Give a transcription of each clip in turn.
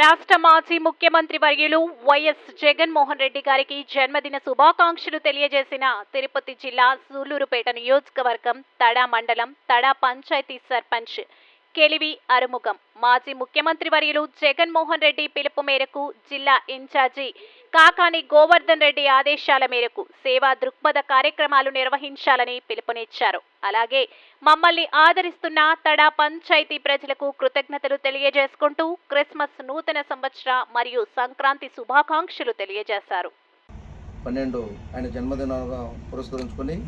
రాష్ట్ర మాజీ ముఖ్యమంత్రి వర్యులు వైఎస్ జగన్మోహన్ రెడ్డి గారికి జన్మదిన శుభాకాంక్షలు తెలియజేసిన తిరుపతి జిల్లా సూలూరుపేట నియోజకవర్గం తడా మండలం తడా పంచాయతీ సర్పంచ్ కెలివి అరుముఖం. మాజీ ముఖ్యమంత్రి వర్యులు జగన్మోహన్ రెడ్డి పిలుపు మేరకు జిల్లా ఇన్ఛార్జి కాకాని గోవర్ధన్ రెడ్డి ఆదేశాల మేరకు సేవా దృక్పథ కార్యక్రమాలు నిర్వహించాలని పిలుపునిచ్చారు. అలాగే మమ్మల్ని ఆదరిస్తున్న తడా పంచాయతీ ప్రజలకు కృతజ్ఞతలు తెలియజేసుకుంటూ క్రిస్మస్ నూతన సంవత్సర మరియు సంక్రాంతి శుభాకాంక్షలు తెలియజేశారు. పన్నెండు ఆయన జన్మదినంగా పురస్కరించుకొని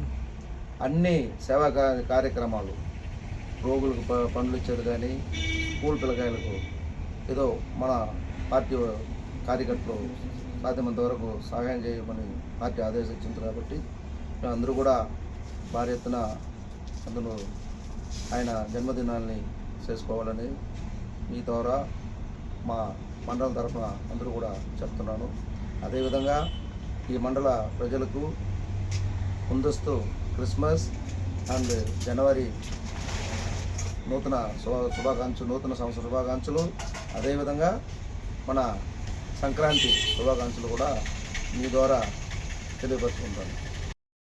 అన్ని సేవా కార్యక్రమాలు రోగులకు పనులు పండ్లు ఇచ్చేది కానీ స్కూల్ పిల్లకాయలకు ఏదో మన పార్టీ కార్యకర్తలు సాధ్యమంత వరకు సహాయం చేయమని పార్టీ ఆదేశం ఇచ్చింది కాబట్టి అందరూ కూడా భారీ ఎత్తున అందులో ఆయన జన్మదినాన్ని చేసుకోవాలని మీ ద్వారా మా మండలం తరఫున అందరూ కూడా చెప్తున్నాను. అదేవిధంగా ఈ మండల ప్రజలకు ముందస్తు క్రిస్మస్ అండ్ జనవరి నూతన శుభ శుభాకాంక్షలు నూతన సంవత్సర శుభాకాంక్షలు. అదేవిధంగా మన సంక్రాంతి శుభాకాంక్షలు కూడా మీ ద్వారా తెలియపరుచుకుంటాను.